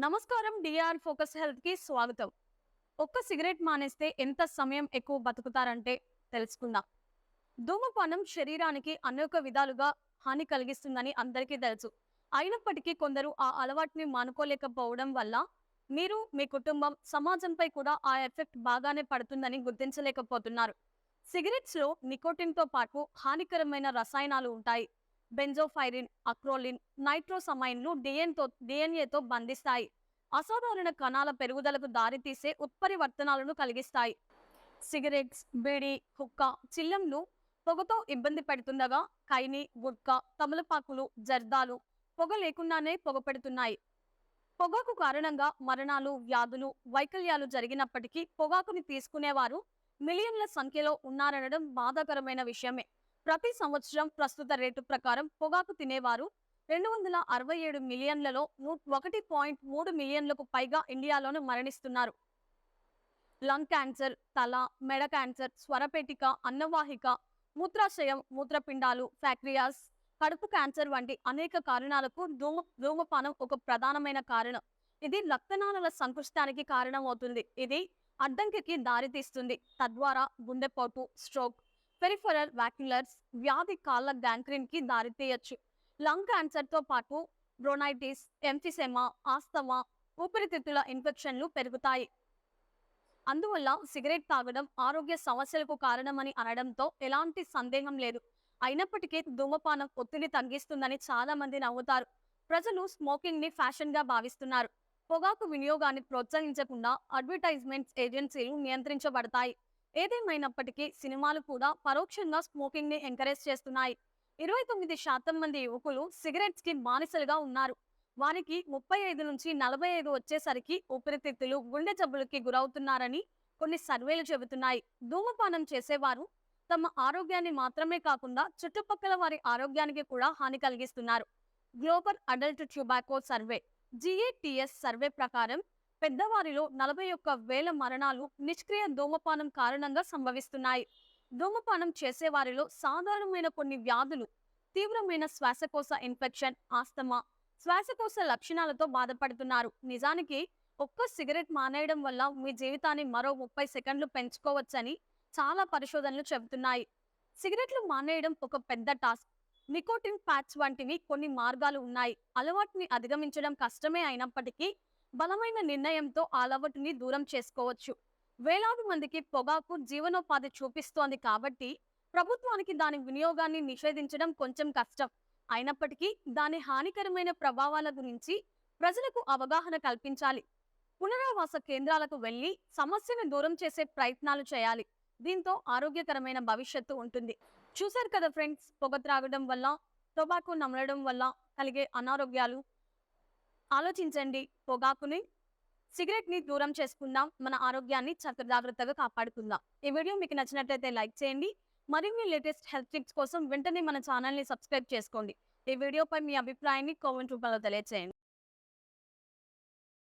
నమస్కారం DR focus హెల్త్కి స్వాగతం. ఒక్క సిగరెట్ మానేస్తే ఎంత సమయం ఎక్కువ బతుకుతారంటే తెలుసుకుందాం. ధూమపానం శరీరానికి అనేక విధాలుగా హాని కలిగిస్తుందని అందరికీ తెలుసు. అయినప్పటికీ కొందరు ఆ అలవాటుని మానుకోలేకపోవడం వల్ల మీరు మీ కుటుంబం సమాజంపై కూడా ఆ ఎఫెక్ట్ బాగానే పడుతుందని గుర్తించలేకపోతున్నారు. సిగరెట్స్లో నికోటిన్తో నికోటిన్తో పాటు హానికరమైన రసాయనాలు ఉంటాయి. బెంజోఫైరిన్ అక్రోలిన్ నైట్రోసమైన్లు డిఎన్తో డిఎన్ఏతో బంధిస్తాయి. అసాధారణ కణాల పెరుగుదలకు దారితీసే ఉత్పరివర్తనాలను కలిగిస్తాయి. సిగరెట్స్ బీడి హుక్క చిల్లంలు పొగతో ఇబ్బంది పెడుతుండగా కైని గుట్కా తమలపాకులు జర్దాలు పొగ లేకుండానే పొగ పెడుతున్నాయి. పొగాకు కారణంగా మరణాలు వ్యాధులు వైకల్యాలు జరిగినప్పటికీ పొగాకుని తీసుకునేవారు మిలియన్ల సంఖ్యలో ఉన్నారనడం బాధాకరమైన విషయమే. ప్రతి సంవత్సరం ప్రస్తుత రేటు ప్రకారం పొగాకు తినేవారు రెండు వందల అరవై ఏడు మిలియన్లలో ఒకటి పాయింట్ మూడు మిలియన్లకు పైగా ఇండియాలోనే మరణిస్తున్నారు. లంగ్ క్యాన్సర్ తల మెడ క్యాన్సర్ స్వరపేటిక అన్నవాహిక మూత్రాశయం మూత్రపిండాలు ఫ్యాక్రియాస్ కడుపు క్యాన్సర్ వంటి అనేక కారణాలకు ధూమ ధూమపానం ఒక ప్రధానమైన కారణం. ఇది రక్తనాళాల సంకుష్టానికి కారణమవుతుంది. ఇది అడ్డంకికి దారితీస్తుంది. తద్వారా గుండెపోటు స్ట్రోక్ పెరిఫరల్ వాక్యులర్స్ వ్యాధి కాళ్ళ గ్యాంగ్రీన్కి దారితీయచ్చు. లంగ్ క్యాన్సర్తో పాటు బ్రోనైటిస్ ఎంఫిసెమా ఆస్తమా ఊపిరితిత్తుల ఇన్ఫెక్షన్లు పెరుగుతాయి. అందువల్ల సిగరెట్ తాగడం ఆరోగ్య సమస్యలకు కారణమని అనడంతో ఎలాంటి సందేహం లేదు. అయినప్పటికీ ధూమపానం ఒత్తిడి తగ్గిస్తుందని చాలా మంది నవ్వుతారు ప్రజలు స్మోకింగ్ని ఫ్యాషన్గా భావిస్తున్నారు. పొగాకు వినియోగాన్ని ప్రోత్సహించకుండా అడ్వర్టైజ్మెంట్స్ ఏజెన్సీలు నియంత్రించబడతాయి. ఏదేమైనప్పటికీ సినిమాలు కూడా పరోక్షంగా స్మోకింగ్ని ఎంకరేజ్ చేస్తున్నాయి. ఇరవై తొమ్మిది శాతం మంది యువకులు సిగరెట్స్కి బానిసలుగా ఉన్నారు. వారికి ముప్పై ఐదు నుంచి నలభై ఐదు వచ్చేసరికి ఊపిరితిత్తులు గుండె జబ్బులకి గురవుతున్నారని కొన్ని సర్వేలు చెబుతున్నాయి. ధూమపానం చేసేవారు తమ ఆరోగ్యాన్ని మాత్రమే కాకుండా చుట్టుపక్కల వారి ఆరోగ్యానికి కూడా హాని కలిగిస్తున్నారు. Global adult tobacco survey GATS survey ప్రకారం పెద్దవారిలో నలభై ఒక్క వేల మరణాలు నిష్క్రియ ధూమపానం కారణంగా సంభవిస్తున్నాయి. ధూమపానం చేసేవారిలో సాధారణమైన కొన్ని వ్యాధులు తీవ్రమైన శ్వాసకోశ ఇన్ఫెక్షన్ ఆస్తమా శ్వాసకోశ లక్షణాలతో బాధపడుతున్నారు. నిజానికి ఒక్క సిగరెట్ మానేయడం వల్ల మీ జీవితాన్ని మరో ముప్పై సెకండ్లు పెంచుకోవచ్చని చాలా పరిశోధనలు చెబుతున్నాయి. సిగరెట్లు మానేయడం ఒక పెద్ద టాస్క్. నికోటిన్ ప్యాచ్ వంటివి కొన్ని మార్గాలు ఉన్నాయి. అలవాటుని అధిగమించడం కష్టమే అయినప్పటికీ బలమైన నిర్ణయంతో ఆ అలవాటుని దూరం చేసుకోవచ్చు. వేలాది మందికి పొగాకు జీవనోపాధి చూపిస్తోంది కాబట్టి ప్రభుత్వానికి దాని వినియోగాన్ని నిషేధించడం కొంచెం కష్టం. అయినప్పటికీ దాని హానికరమైన ప్రభావాల గురించి ప్రజలకు అవగాహన కల్పించాలి. పునరావాస కేంద్రాలకు వెళ్ళి సమస్యను దూరం చేసే ప్రయత్నాలు చేయాలి. దీంతో ఆరోగ్యకరమైన భవిష్యత్తు ఉంటుంది. చూశారు కదా ఫ్రెండ్స్ పొగ త్రాగడం వల్ల టొబాకో నమలడం వల్ల కలిగే అనారోగ్యాలు ఆలోచించండి. పొగాకుని సిగరెట్ని దూరం చేసుకుందాం. మన ఆరోగ్యాన్ని చక్క జాగ్రత్తగా కాపాడుకుందాం. ఈ వీడియో మీకు నచ్చినట్లయితే లైక్ చేయండి. మరిన్ని లేటెస్ట్ హెల్త్ టిప్స్ కోసం వెంటనే మన ఛానల్ని సబ్స్క్రైబ్ చేసుకోండి. ఈ వీడియోపై మీ అభిప్రాయాన్ని కామెంట్ రూపంలో తెలియజేయండి